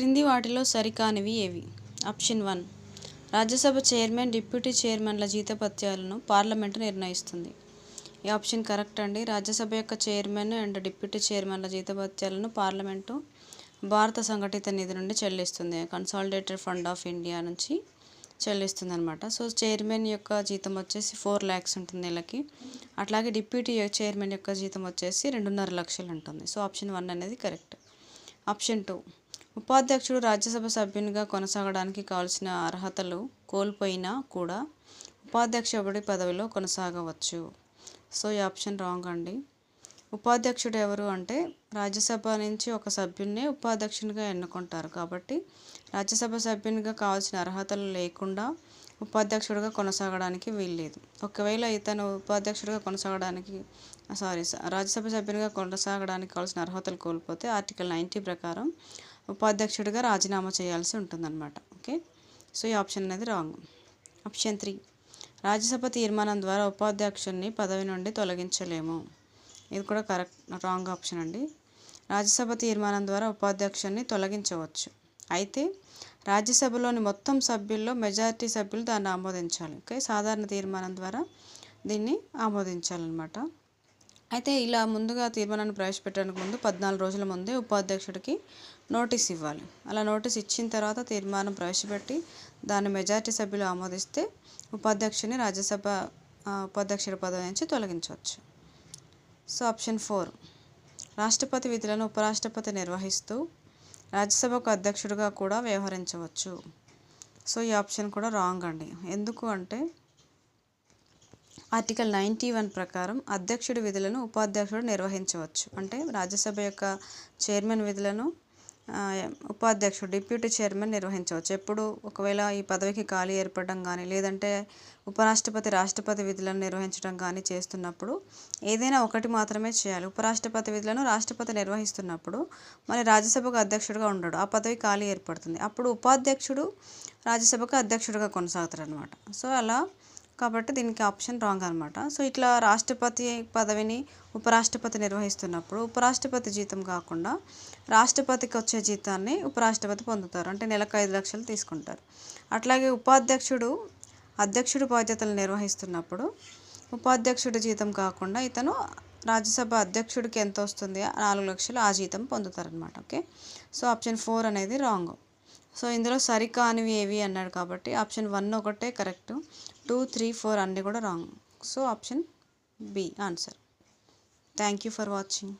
క్రింది వాటిలో సరికానివి ఏవి? Option one. Rajya Sabha chairman deputy చైర్మన్ల జీతపత్యాలను పార్లమెంటు నిర్ణయిస్తుంది. ఈ ఆప్షన్ కరెక్ట్ అండి. రాజ్యసభ యొక్క చైర్మన్ అండ్ డిప్యూటీ చైర్మన్ల జీతభత్యాలను పార్లమెంటు భారత సంఘటిత నిధి నుండి చెల్లిస్తుంది. కన్సాలిడేటెడ్ ఫండ్ ఆఫ్ ఇండియా నుంచి చెల్లిస్తుంది అనమాట సో చైర్మన్ యొక్క జీతం వచ్చేసి ఫోర్ ల్యాక్స్ ఉంటుంది నెలకి. అట్లాగే డిప్యూటీ చైర్మన్ యొక్క జీతం వచ్చేసి రెండున్నర లక్షలు ఉంటుంది. సో ఆప్షన్ వన్ అనేది కరెక్ట్. Option two. ఉపాధ్యక్షుడు రాజ్యసభ సభ్యునిగా కొనసాగడానికి కావాల్సిన అర్హతలు కోల్పోయినా కూడా ఉపాధ్యక్షుడి పదవిలో కొనసాగవచ్చు? సో ఈ ఆప్షన్ రాంగ్ అండి. ఉపాధ్యక్షుడు ఎవరు అంటే రాజ్యసభ నుంచి ఒక సభ్యున్నే ఉపాధ్యక్షునిగా ఎన్నుకుంటారు. కాబట్టి రాజ్యసభ సభ్యునిగా కావాల్సిన అర్హతలు లేకుండా ఉపాధ్యక్షుడిగా కొనసాగడానికి వీల్లేదు. ఒకవేళ ఇతను ఉపాధ్యక్షుడిగా కొనసాగడానికి సారీ రాజ్యసభ సభ్యునిగా కొనసాగడానికి కావాల్సిన అర్హతలు కోల్పోతే ఆర్టికల్ నైంటీ ప్రకారం ఉపాధ్యక్షుడిగా రాజీనామా చేయాల్సి ఉంటుందన్నమాట. ఓకే? సో ఈ ఆప్షన్ అనేది రాంగ్. Option three. రాజ్యసభ తీర్మానం ద్వారా ఉపాధ్యక్షుడిని పదవి నుండి తొలగించలేము. ఇది కూడా కరెక్ట్ రాంగ్ ఆప్షన్ అండి. రాజ్యసభ తీర్మానం ద్వారా ఉపాధ్యక్షుడిని తొలగించవచ్చు. అయితే రాజ్యసభలోని మొత్తం సభ్యుల్లో మెజారిటీ సభ్యులు దాన్ని ఆమోదించాలి. ఓకే? సాధారణ తీర్మానం ద్వారా దీన్ని ఆమోదించాలన్నమాట. అయితే ఇలా ముందుగా తీర్మానాన్ని ప్రవేశపెట్టడానికి ముందు పద్నాలుగు రోజుల ముందే ఉపాధ్యక్షుడికి నోటీస్ ఇవ్వాలి. అలా నోటీస్ ఇచ్చిన తర్వాత తీర్మానం ప్రవేశపెట్టి దాన్ని మెజారిటీ సభ్యులు ఆమోదిస్తే ఉపాధ్యక్షుని రాజ్యసభ ఉపాధ్యక్షుడి పదవి నుంచి తొలగించవచ్చు. So option four. రాష్ట్రపతి విధులను ఉపరాష్ట్రపతి నిర్వహిస్తూ రాజ్యసభకు అధ్యక్షుడిగా కూడా వ్యవహరించవచ్చు. సో ఈ ఆప్షన్ కూడా రాంగ్ అండి. ఎందుకు అంటే ఆర్టికల్ నైంటీ వన్ ప్రకారం అధ్యక్షుడి విధులను ఉపాధ్యక్షుడు నిర్వహించవచ్చు. అంటే రాజ్యసభ యొక్క చైర్మన్ విధులను ఉపాధ్యక్షుడు డిప్యూటీ చైర్మన్ నిర్వహించవచ్చు. ఎప్పుడు ఒకవేళ ఈ పదవికి ఖాళీ ఏర్పడడం కానీ లేదంటే ఉపరాష్ట్రపతి రాష్ట్రపతి విధులను నిర్వహించడం కానీ చేస్తున్నప్పుడు ఏదైనా ఒకటి మాత్రమే చేయాలి. ఉపరాష్ట్రపతి విధులను రాష్ట్రపతి నిర్వహిస్తున్నప్పుడు మరి రాజ్యసభకు అధ్యక్షుడిగా ఉండడు. ఆ పదవి ఖాళీ ఏర్పడుతుంది. అప్పుడు ఉపాధ్యక్షుడు రాజ్యసభకు అధ్యక్షుడిగా కొనసాగుతారు అనమాట సో అలా కాబట్టి దీనికి ఆప్షన్ రాంగ్ అనమాట సో ఇట్లా రాష్ట్రపతి పదవిని ఉపరాష్ట్రపతి నిర్వహిస్తున్నప్పుడు ఉపరాష్ట్రపతి జీతం కాకుండా రాష్ట్రపతికి వచ్చే జీతాన్ని ఉపరాష్ట్రపతి పొందుతారు. అంటే నెలకు ఐదు లక్షలు తీసుకుంటారు. అట్లాగే ఉపాధ్యక్షుడు అధ్యక్షుడు బాధ్యతలు నిర్వహిస్తున్నప్పుడు ఉపాధ్యక్షుడి జీతం కాకుండా ఇతను రాజ్యసభ అధ్యక్షుడికి ఎంత వస్తుంది? నాలుగు లక్షలు ఆ జీతం పొందుతారనమాట ఓకే? సో ఆప్షన్ ఫోర్ అనేది రాంగ్. సో ఇందులో సరికానివి ఏవి అన్నాడు కాబట్టి ఆప్షన్ వన్ ఒకటే కరెక్ట్. టూ త్రీ ఫోర్ అన్నీ కూడా wrong. So option B answer. Thank you for watching.